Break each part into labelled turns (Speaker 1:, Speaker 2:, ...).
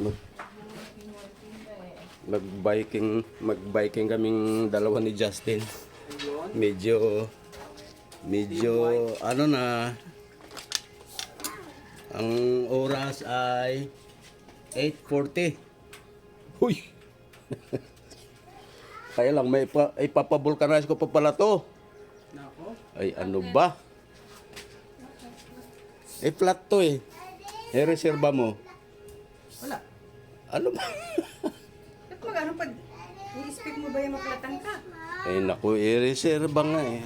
Speaker 1: Mag, mag-biking, mag-biking kaming dalawa ni Justin. Medyo, medyo, ano na, ang oras ay 8.40. Huy! Kaya lang, may pa, ipapabulkanize ko pa pala to.
Speaker 2: Nako.
Speaker 1: Ay, ano ba? Eh, flat to eh. Eh, reserva mo.
Speaker 2: Wala.
Speaker 1: Ano ba?
Speaker 2: Ba't magano pag i-speak mo ba yung maplatan ka?
Speaker 1: eh, naku, eh, reserva nga eh.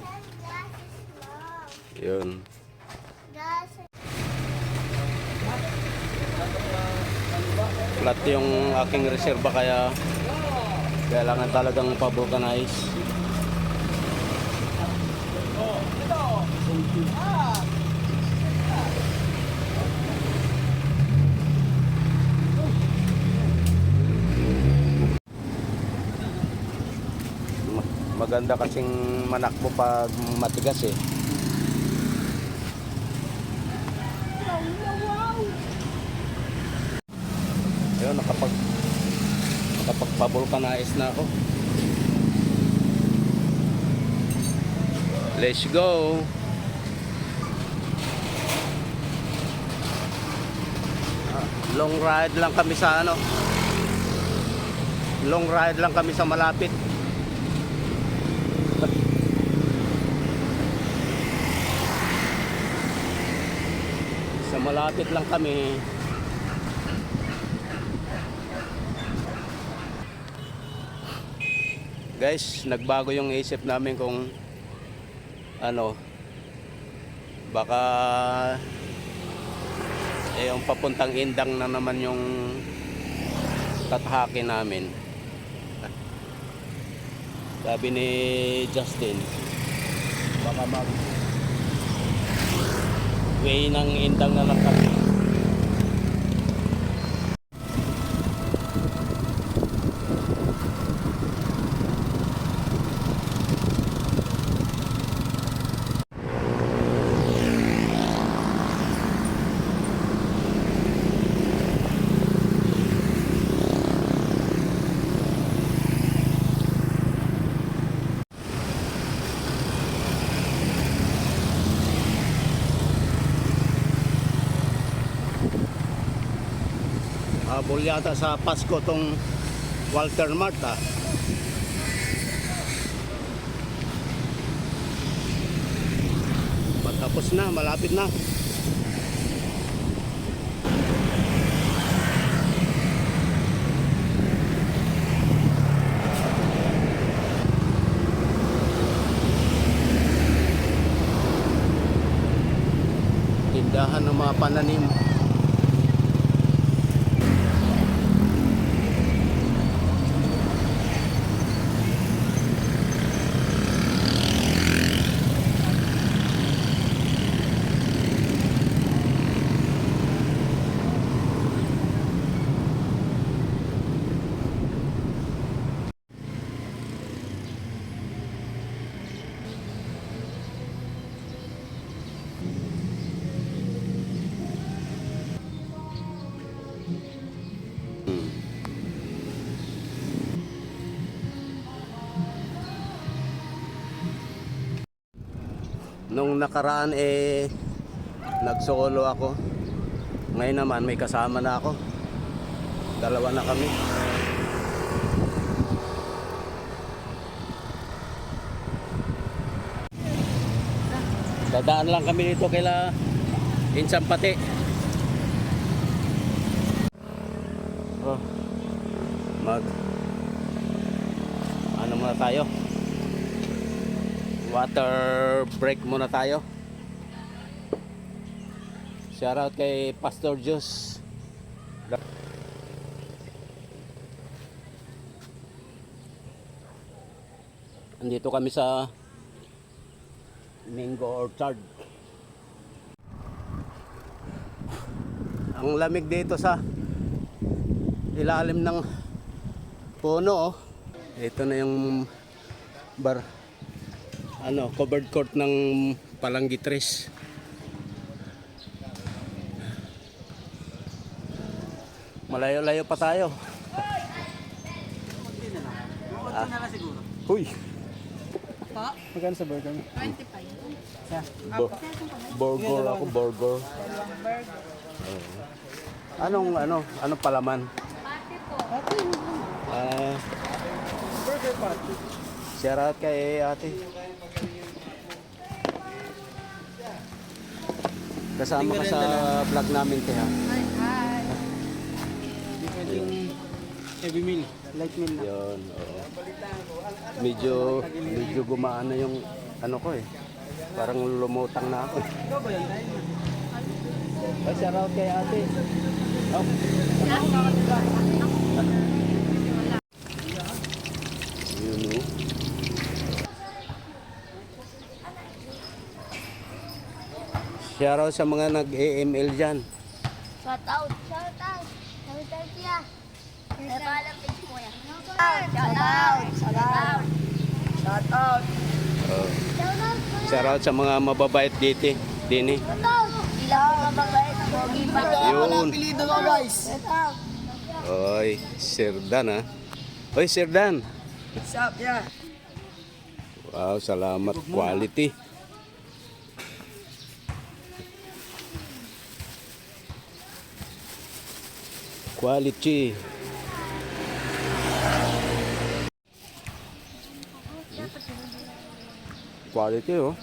Speaker 1: Yun. Flat yung aking reserva kaya kailangan talagang pabulkanize. Maganda kasing manakbo pag matigas eh. Ayun, nakapag nakapagpabulkanize na ako. Let's go. Ah, Long ride lang kami sa ano. Long ride lang kami sa malapit. Malapit lang kami. Guys, nagbago yung isip namin kung ano baka eh yung papuntang indang na naman yung tatahaki namin. Sabi ni Justin, baka mag way ng indang na lang kami. Habol yata sa Pasko tong Walter Mart ah. Patapos na, malapit na. Tindahan ng mga pananim. Nung nakaraan eh nagsolo ako. Ngayon naman may kasama na ako. Dalawa na kami. Dadaan lang kami dito kaila Insan Pati. Oh. Mag ano muna tayo? Water break muna tayo. Shout out kay Pastor Jus. Andito kami sa Mingo Orchard. Ang lamig dito sa ilalim ng puno. Oh. Ito na yung bar ano, covered court ng Palanggi Tres. Malayo-layo pa tayo.
Speaker 3: Ah. na lang siguro.
Speaker 1: Huy!
Speaker 3: Magkano sa burger mo?
Speaker 2: 25.
Speaker 1: Bo- burger ako, burger. Anong, ano, anong palaman? Ah,
Speaker 3: Burger patty.
Speaker 1: share out kay ate. Kasama ka sa vlog namin, te ha?
Speaker 3: Hindi pwedeng heavy meal. Light meal na.
Speaker 1: Yun, oo. Medyo, medyo gumaan na yung ano ko eh. Parang lumutang na ako.
Speaker 3: Ikaw ba?
Speaker 1: Ay, shout out kay ate. Oh. Yun, oh. Shout out sa mga nag-AML dyan.
Speaker 4: Shout out, shout out. Shout out ya. May paalam page mo yan. Shout out, shout out. Shout out.
Speaker 1: Oh.
Speaker 4: Shout out.
Speaker 1: Shout out sa mga mababait dito. Dini.
Speaker 4: Shout out. Ilang mga mabait. Pogi pa.
Speaker 1: Yun.
Speaker 3: Pilido ko guys.
Speaker 4: Shout out.
Speaker 1: Oy, Sir Dan ha. Oy, Sir Dan.
Speaker 3: What's up, yeah?
Speaker 1: Wow, salamat. Quality. Quality. Quality oh.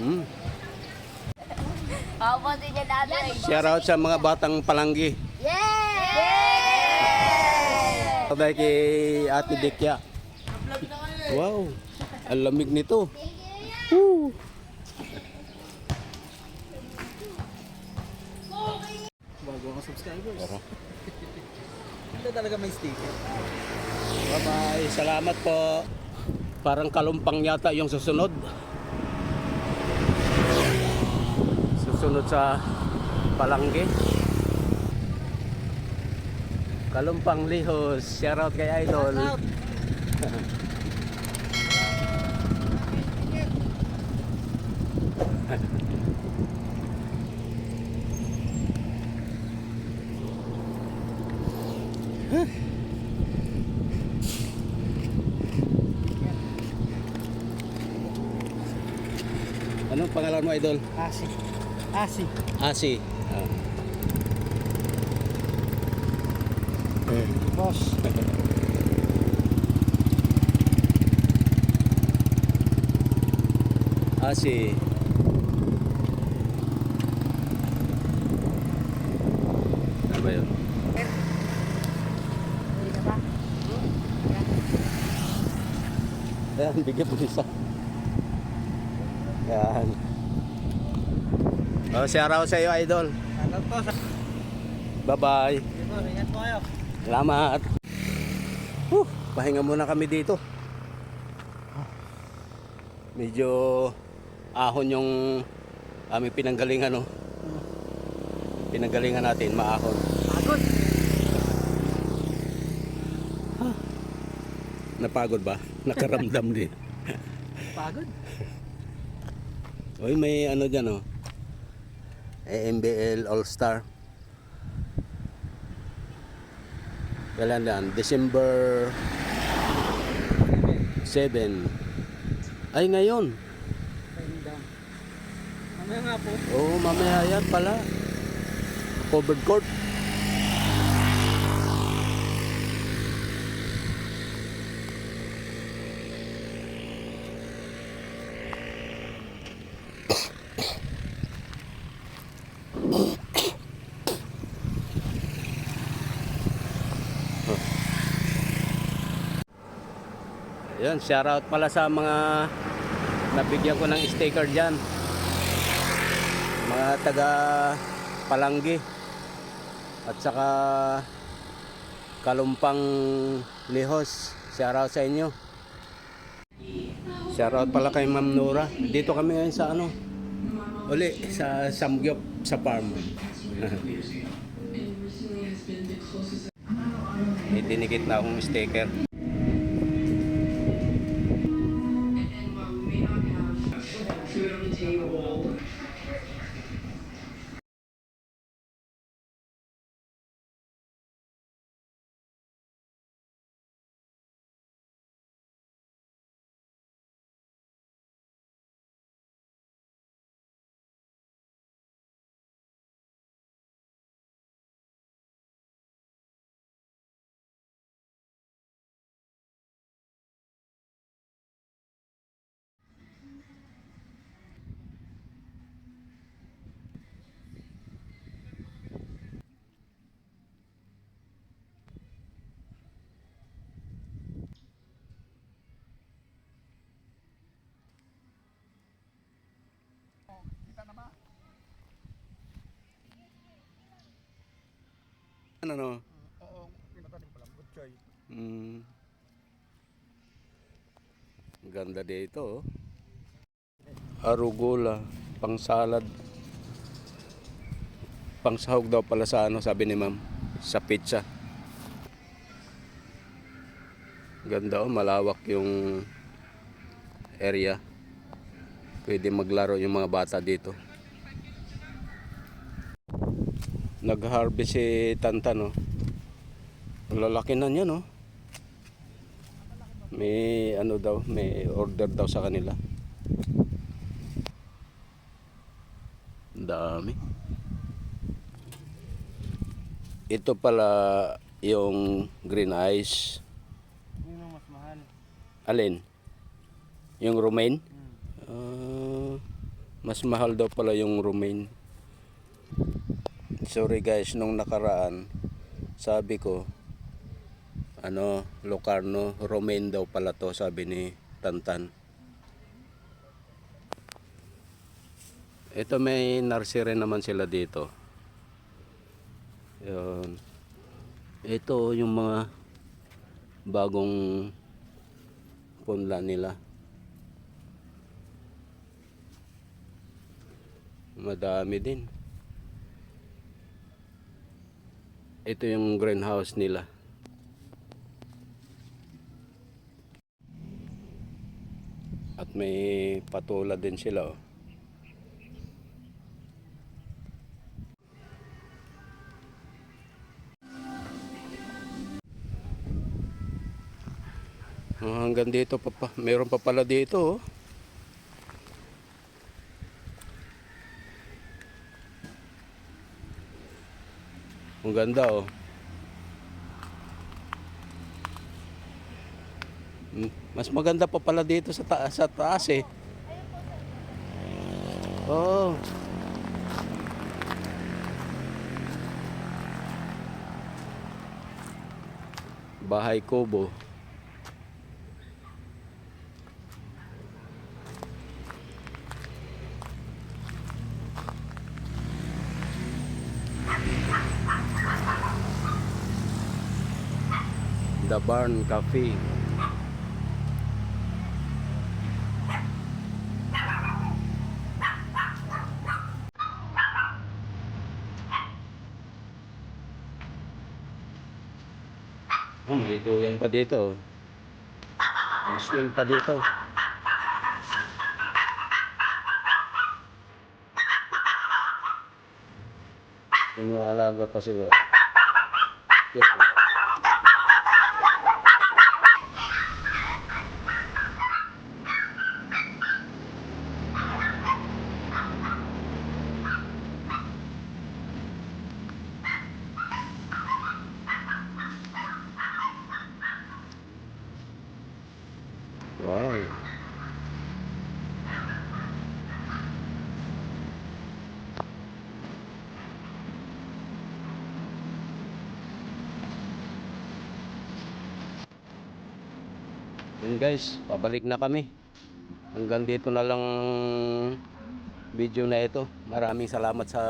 Speaker 1: Hmm. Shout out sa mga batang palanggi.
Speaker 4: Yay!
Speaker 1: Sabay kay Ate Dikya. Wow. Ang lamig nito. Woo.
Speaker 3: Subscribers.
Speaker 1: Tara.
Speaker 3: Ito talaga may sticker.
Speaker 1: Bye-bye. Salamat po. Parang kalumpang yata yung susunod. Susunod sa palangge. Kalumpang lihos. Shout out kay Idol. Anong pangalan mo, Idol?
Speaker 3: Asi. Asi.
Speaker 1: Asi. Ah.
Speaker 3: Boss.
Speaker 1: Asi. Ano ba yun? Ayan, bigyan mo isa. Ayan. Oh, shout out sa iyo, Idol. Bye-bye.
Speaker 3: Ingat po kayo.
Speaker 1: Salamat. Huh, pahinga muna kami dito. Medyo ahon yung aming pinanggalingan, no? Pinanggalingan natin, maahon.
Speaker 3: Pagod.
Speaker 1: Napagod ba? Nakaramdam din.
Speaker 3: Pagod.
Speaker 1: Uy, may ano dyan, oh. AMBL All-Star. Kailan yan? December 7. Ay, ngayon.
Speaker 3: Mamaya nga po.
Speaker 1: Oo, mamaya yan pala. Covered court. Yan, shout out pala sa mga nabigyan ko ng sticker dyan. Mga taga Palanggi at saka Kalumpang Lihos. Shout out sa inyo. Shout out pala kay Ma'am Nora. Dito kami ngayon sa ano? Uli sa Samgyop sa farm. May dinikit na akong sticker yan, ano?
Speaker 3: Oo, pinatanim pa lang. Butchoy.
Speaker 1: Mm. Ganda dito, oh. Arugula, pang salad. Pang sahog daw pala sa ano, sabi ni ma'am, sa pizza. Ganda, oh, malawak yung area. Pwede maglaro yung mga bata dito. Nag-harvest si Tantan, oh. Ang lalaki na niya, no? May ano daw, may order daw sa kanila. Dami. Ito pala yung green ice.
Speaker 3: Yun ang mas mahal.
Speaker 1: Alin? Yung romaine?
Speaker 3: Hmm.
Speaker 1: Ah, mas mahal daw pala yung romaine. Sorry guys, nung nakaraan, sabi ko, ano, Locarno, romaine daw pala to, sabi ni Tantan. Ito may nursery naman sila dito. Yun. Ito yung mga bagong punla nila. Madami din. Ito yung greenhouse nila. At may patula din sila. Oh. Ah, hanggang dito pa, pa. Meron pa pala dito. Oh. Ang ganda oh. Hmm, Mas maganda pa pala dito sa taas, sa taas eh. Oh. Bahay Kubo. The Barn Cafe. Oh, may duyan pa dito. Swing pa dito. Yung alaga pa siguro. Yes, Wow. Yun guys, pabalik na kami. Hanggang dito na lang video na ito. Maraming salamat sa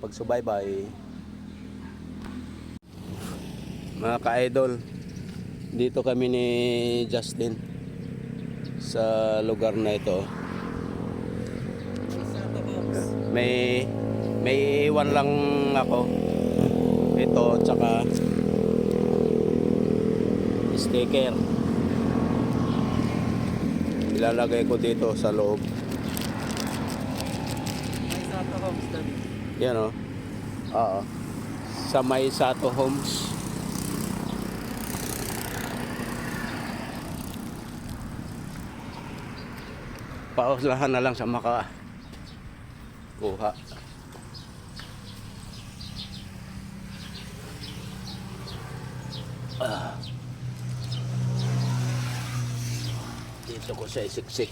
Speaker 1: pagsubaybay. Mga ka-idol, dito kami ni Justin sa lugar na ito. May may iwan lang ako. Ito tsaka sticker. Ilalagay ko dito sa loob.
Speaker 3: Sato Homestead.
Speaker 1: Yan o. Oo. Sa may Sato Homes. Pauslahan na lang sa maka kuha. Ah. dito ko siya isiksik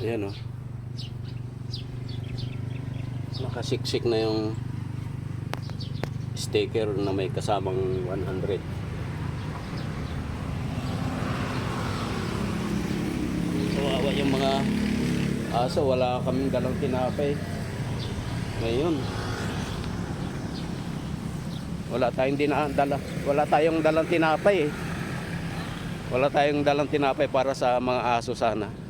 Speaker 1: ayan o oh. nakasiksik na yung sticker na may kasamang 100 kawawa yung mga aso. Wala kaming dalang tinapay. Ngayon. Wala tayong dina, dala, wala tayong dalang tinapay eh. Wala tayong dalang tinapay para sa mga aso sana.